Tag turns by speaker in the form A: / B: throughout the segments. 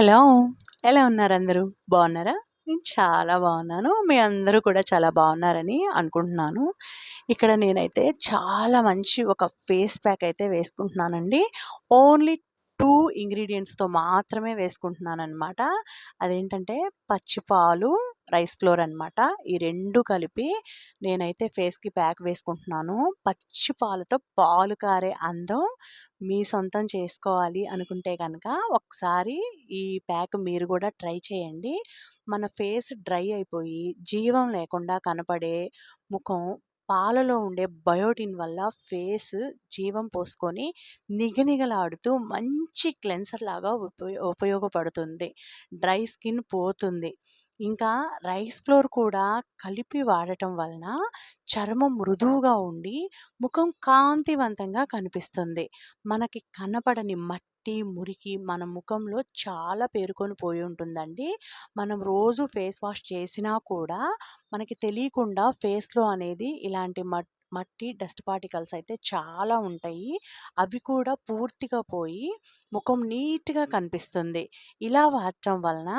A: Hello ఎలా ఉన్నారు అందరూ బాగున్నారా? నేను చాలా బాగున్నాను. మీ అందరూ కూడా చాలా బాగున్నారని అనుకుంటున్నాను. ఇక్కడ నేనైతే చాలా మంచి ఒక ఫేస్ ప్యాక్ అయితే వేసుకుంటున్నానండి. ఓన్లీ టూ ఇంగ్రీడియంట్స్తో మాత్రమే వేసుకుంటున్నాను అనమాట అదేంటంటే పచ్చిపాలు రైస్ ఫ్లోర్ అనమాట ఈ రెండు కలిపి నేనైతే ఫేస్కి ప్యాక్ వేసుకుంటున్నాను. పచ్చి పాలతో పాలు కారే అందం. మీ సొంతం చేసుకోవాలి అనుకుంటే కనుక ఒకసారి ఈ ప్యాక్ మీరు కూడా ట్రై చేయండి. మన ఫేస్ డ్రై అయిపోయి జీవం లేకుండా కనపడే ముఖం పాలలో ఉండే బయోటిన్ వల్ల ఫేస్ జీవం పోసుకొని నిగనిగలాడుతూ మంచి క్లెన్సర్ లాగా ఉపయోగపడుతుంది. డ్రై స్కిన్ పోతుంది. ఇంకా రైస్ ఫ్లోర్ కూడా కలిపి వాడటం వలన చర్మం మృదువుగా ఉండి ముఖం కాంతివంతంగా కనిపిస్తుంది. మనకి కనపడని మట్టి మురికి మన ముఖంలో చాలా పేరుకొని పోయి ఉంటుందండి. మనం రోజు ఫేస్ వాష్ చేసినా కూడా మనకి తెలియకుండా ఫేస్లో అనేది ఇలాంటి మట్ మట్టి డస్ట్ పార్టికల్స్ అయితే చాలా ఉంటాయి. అవి కూడా పూర్తిగా పోయి ముఖం నీట్గా కనిపిస్తుంది. ఇలా వాడటం వలన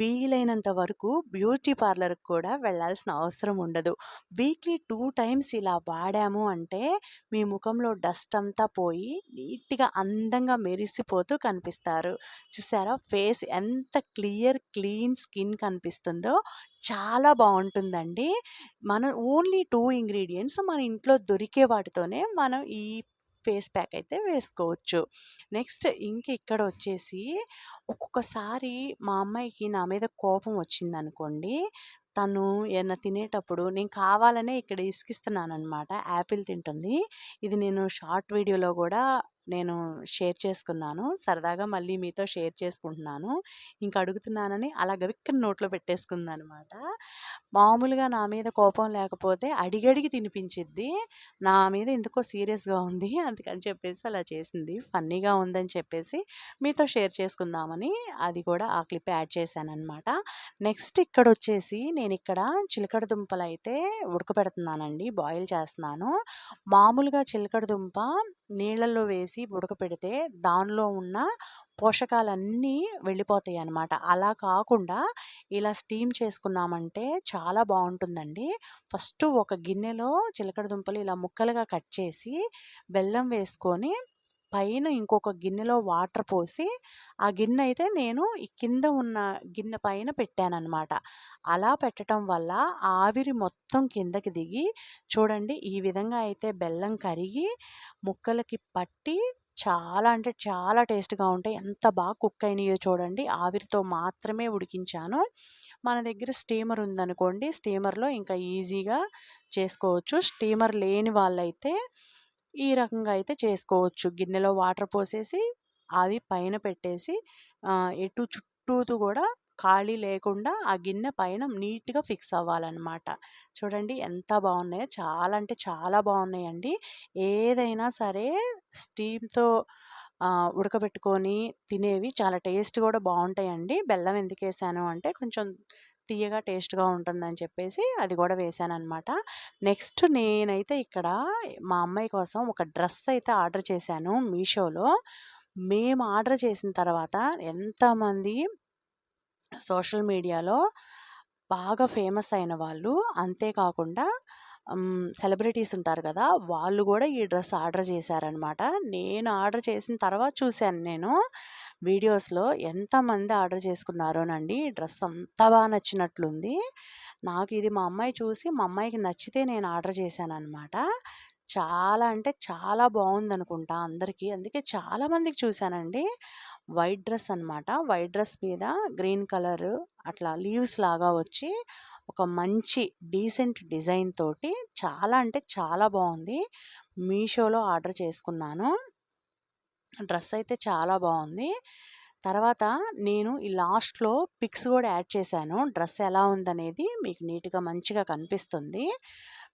A: వీలైనంత వరకు బ్యూటీ పార్లర్కి కూడా వెళ్ళాల్సిన అవసరం ఉండదు. వీక్లీ టూ టైమ్స్ ఇలా వాడాము అంటే మీ ముఖంలో డస్ట్ అంతా పోయి నీట్గా అందంగా మెరిసిపోతూ కనిపిస్తారు. చూసారా? ఫేస్ ఎంత క్లియర్ క్లీన్ స్కిన్ కనిపిస్తుందో చాలా బాగుంటుందండి. మన ఓన్లీ టూ ఇంగ్రీడియంట్స్ మన ఇంట్లో దొరికే వాటితోనే మనం ఈ ఫేస్ ప్యాక్ అయితే వేసుకోవచ్చు. నెక్స్ట్ ఇంక ఇక్కడ వచ్చేసి ఒక్కొక్కసారి మా అమ్మాయికి నా మీద కోపం వచ్చిందనుకోండి తను ఏదైనా తినేటప్పుడు నేను కావాలనే ఇక్కడ ఇసుకిస్తున్నాను అనమాట యాపిల్ తింటుంది. ఇది నేను షార్ట్ వీడియోలో కూడా నేను షేర్ చేసుకున్నాను. సరదాగా మళ్ళీ మీతో షేర్ చేసుకుంటున్నాను. ఇంక అడుగుతున్నానని అలా గవిక్కని నోట్లో పెట్టేసుకుంది అనమాట మామూలుగా నా మీద కోపం లేకపోతే అడిగడిగి తినిపించిద్ది. నా మీద ఎందుకో సీరియస్గా ఉంది అందుకని చెప్పేసి అలా చేసింది. ఫన్నీగా ఉందని చెప్పేసి మీతో షేర్ చేసుకుందామని అది కూడా ఆ క్లిప్ యాడ్ చేశానమాట నెక్స్ట్ ఇక్కడ వచ్చేసి నేను ఇక్కడ చిలకడ దుంపలు అయితే ఉడకపెడుతున్నానండి బాయిల్ చేస్తున్నాను. మామూలుగా చిలకడ దుంప నీళ్ళల్లో వేసి ఉడకపెడితే దానిలో ఉన్న పోషకాలన్నీ వెళ్ళిపోతాయి అన్నమాట అలా కాకుండా ఇలా స్టీమ్ చేసుకున్నామంటే చాలా బాగుంటుందండి. ఫస్ట్ ఒక గిన్నెలో చిలకడ దుంపలు ఇలా ముక్కలుగా కట్ చేసి బెల్లం వేసుకొని పైన ఇంకొక గిన్నెలో వాటర్ పోసి ఆ గిన్నె అయితే నేను ఈ కింద ఉన్న గిన్నె పైన పెట్టానన్నమాట. అలా పెట్టడం వల్ల ఆవిరి మొత్తం కిందకి దిగి చూడండి ఈ విధంగా అయితే బెల్లం కరిగి ముక్కలకి పట్టి చాలా అంటే చాలా టేస్ట్గా ఉంటాయి. ఎంత బాగా కుక్ అయినాయో చూడండి. ఆవిరితో మాత్రమే ఉడికించాను. మన దగ్గర స్టీమర్ ఉందనుకోండి స్టీమర్లో ఇంకా ఈజీగా చేసుకోవచ్చు. స్టీమర్ లేని వాళ్ళైతే ఈ రకంగా అయితే చేసుకోవచ్చు. గిన్నెలో వాటర్ పోసేసి అది పైన పెట్టేసి ఎటు చుట్టూతూ కూడా ఖాళీ లేకుండా ఆ గిన్నె పైన నీట్గా ఫిక్స్ అవ్వాలన్నమాట. చూడండి ఎంత బాగున్నాయో. చాలా అంటే చాలా బాగున్నాయండి. ఏదైనా సరే స్టీమ్తో ఉడకబెట్టుకొని తినేవి చాలా టేస్ట్ కూడా బాగుంటాయండి. బెల్లం ఎందుకు వేసాను అంటే కొంచెం తీయగా టేస్ట్గా ఉంటుందని చెప్పేసి అది కూడా వేసాను అనమాట నెక్స్ట్ నేనైతే ఇక్కడ మా అమ్మాయి కోసం ఒక డ్రెస్ అయితే ఆర్డర్ చేశాను మీషోలో. మేము ఆర్డర్ చేసిన తర్వాత ఎంతమంది సోషల్ మీడియాలో బాగా ఫేమస్ అయిన వాళ్ళు అంతేకాకుండా సెలబ్రిటీస్ ఉంటారు కదా! వాళ్ళు కూడా ఈ డ్రెస్ ఆర్డర్ చేశారనమాట. నేను ఆర్డర్ చేసిన తర్వాత చూశాను నేను వీడియోస్లో ఎంతమంది ఆర్డర్ చేసుకున్నారోనండి. ఈ డ్రెస్ అంత బాగా నచ్చినట్లుంది. నాకు ఇది మా అమ్మాయి చూసి మా అమ్మాయికి నచ్చితే నేను ఆర్డర్ చేశాను అనమాట చాలా అంటే చాలా బాగుందనుకుంటా అందరికీ. అందుకే చాలామందికి చూశానండి. వైట్ డ్రెస్ అనమాట. వైట్ డ్రెస్ మీద గ్రీన్ కలర్ అట్లా లీవ్స్ లాగా వచ్చి ఒక మంచి డీసెంట్ డిజైన్ తోటి చాలా అంటే చాలా బాగుంది. మీషోలో ఆర్డర్ చేసుకున్నాను. డ్రెస్ అయితే చాలా బాగుంది. తర్వాత నేను ఈ లాస్ట్లో పిక్స్ కూడా యాడ్ చేశాను. డ్రెస్ ఎలా ఉందనేది మీకు నీట్గా మంచిగా కనిపిస్తుంది.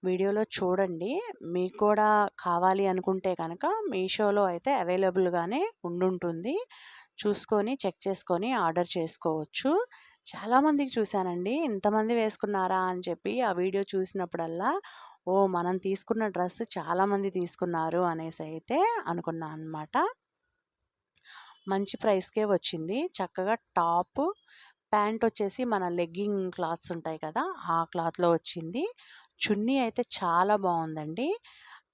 A: వీడియోలో చూడండి. మీకు కూడా కావాలి అనుకుంటే కనుక మీషోలో అయితే అవైలబుల్గానే ఉండుంటుంది. చూసుకొని చెక్ చేసుకొని ఆర్డర్ చేసుకోవచ్చు. చాలామందికి చూశానండి ఇంతమంది వేసుకున్నారా అని చెప్పి ఆ వీడియో చూసినప్పుడల్లా ఓ మనం తీసుకున్న డ్రెస్ చాలామంది తీసుకున్నారు అనేసి అయితే అనుకున్నా అనమాట మంచి ప్రైస్కే వచ్చింది. చక్కగా టాప్ ప్యాంట్ వచ్చేసి మన లెగ్గింగ్ క్లాత్స్ ఉంటాయి కదా ఆ క్లాత్లో వచ్చింది. చున్నీ అయితే చాలా బాగుందండి.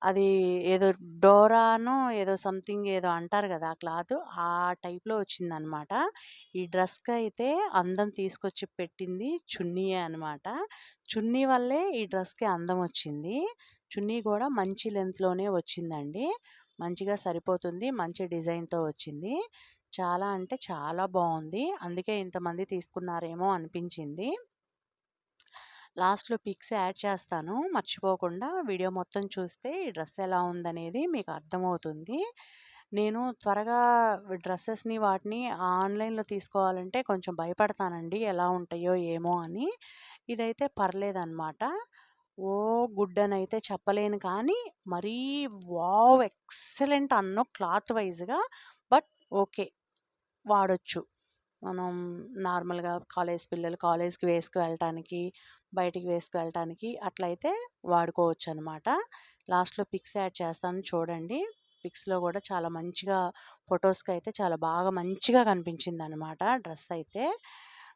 A: అది ఏదో డోరానో ఏదో సంథింగ్ ఏదో అంటారు కదా ఆ క్లాత్. ఆ టైప్లో వచ్చిందనమాట. ఈ డ్రెస్కి అయితే అందం తీసుకొచ్చి పెట్టింది చున్నీయే అనమాట. చున్నీ వల్లే ఈ డ్రెస్కి అందం వచ్చింది. చున్నీ కూడా మంచి లెంత్లోనే వచ్చిందండి. మంచిగా సరిపోతుంది మంచి డిజైన్తో వచ్చింది. చాలా అంటే చాలా బాగుంది. అందుకే ఇంతమంది తీసుకున్నారేమో అనిపించింది. లాస్ట్లో పిక్స్ యాడ్ చేస్తాను. మర్చిపోకుండా వీడియో మొత్తం చూస్తే ఈ డ్రెస్ ఎలా ఉందనేది మీకు అర్థమవుతుంది. నేను త్వరగా డ్రెస్సెస్ని వాటిని ఆన్లైన్లో తీసుకోవాలంటే కొంచెం భయపడతానండి. ఎలా ఉంటాయో ఏమో అని. ఇదైతే పర్లేదన్నమాట. ఓ గుడ్ అని అయితే చెప్పలేను కానీ మరీ వావ్ ఎక్సలెంట్ అన్నో క్లాత్ వైజ్గా. బట్ ఓకే వాడొచ్చు. మనం నార్మల్గా కాలేజ్ పిల్లలు కాలేజ్కి వేసుకు వెళ్ళటానికి బయటికి వేసుకు వెళ్ళటానికి అట్లయితే వాడుకోవచ్చు అనమాట లాస్ట్లో పిక్స్ యాడ్ చేస్తాను చూడండి. పిక్స్లో కూడా చాలా మంచిగా ఫొటోస్కి అయితే చాలా బాగా మంచిగా కనిపించింది అనమాట డ్రెస్ అయితే.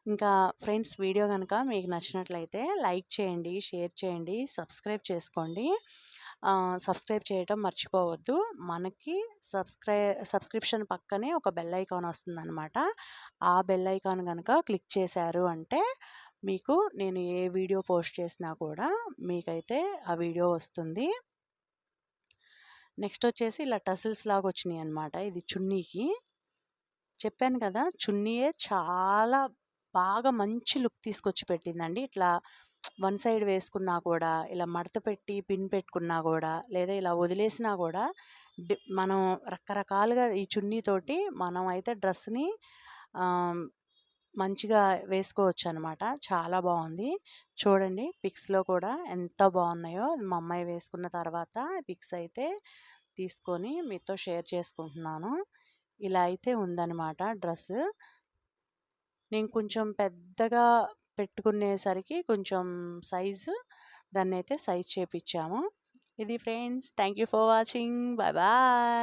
A: ఇంకా ఫ్రెండ్స్ వీడియో కనుక మీకు నచ్చినట్లయితే లైక్ చేయండి షేర్ చేయండి సబ్స్క్రైబ్ చేసుకోండి. సబ్స్క్రైబ్ చేయటం మర్చిపోవద్దు. మనకి సబ్స్క్రై సబ్స్క్రిప్షన్ పక్కనే ఒక బెల్ ఐకాన్ వస్తుందన్నమాట. ఆ బెల్ ఐకాన్ కనుక క్లిక్ చేశారు అంటే మీకు నేను ఏ వీడియో పోస్ట్ చేసినా కూడా మీకైతే ఆ వీడియో వస్తుంది. నెక్స్ట్ వచ్చేసి ఇలా టసిల్స్ లాగా వచ్చినాయి అనమాట ఇది చున్నీకి. చెప్పాను కదా చున్నీయే చాలా బాగా మంచి లుక్ తీసుకొచ్చి పెట్టిందండి. ఇట్లా వన్ సైడ్ వేసుకున్నా కూడా ఇలా మడత పెట్టి పిన్ పెట్టుకున్నా కూడా లేదా ఇలా వదిలేసినా కూడా మనం రకరకాలుగా ఈ చున్నీతోటి మనం అయితే డ్రెస్ని మంచిగా వేసుకోవచ్చు అనమాట చాలా బాగుంది. చూడండి పిక్స్లో కూడా ఎంత బాగున్నాయో. మా అమ్మాయి వేసుకున్న తర్వాత పిక్స్ అయితే తీసుకొని మీతో షేర్ చేసుకుంటున్నాను. ఇలా అయితే ఉందన్నమాట డ్రెస్ నేను కొంచెం పెద్దగా పెట్టుకునేసరికి కొంచెం సైజు దాన్ని అయితే సైజ్ చేపించాము ఇది friends thank you for watching. Bye bye.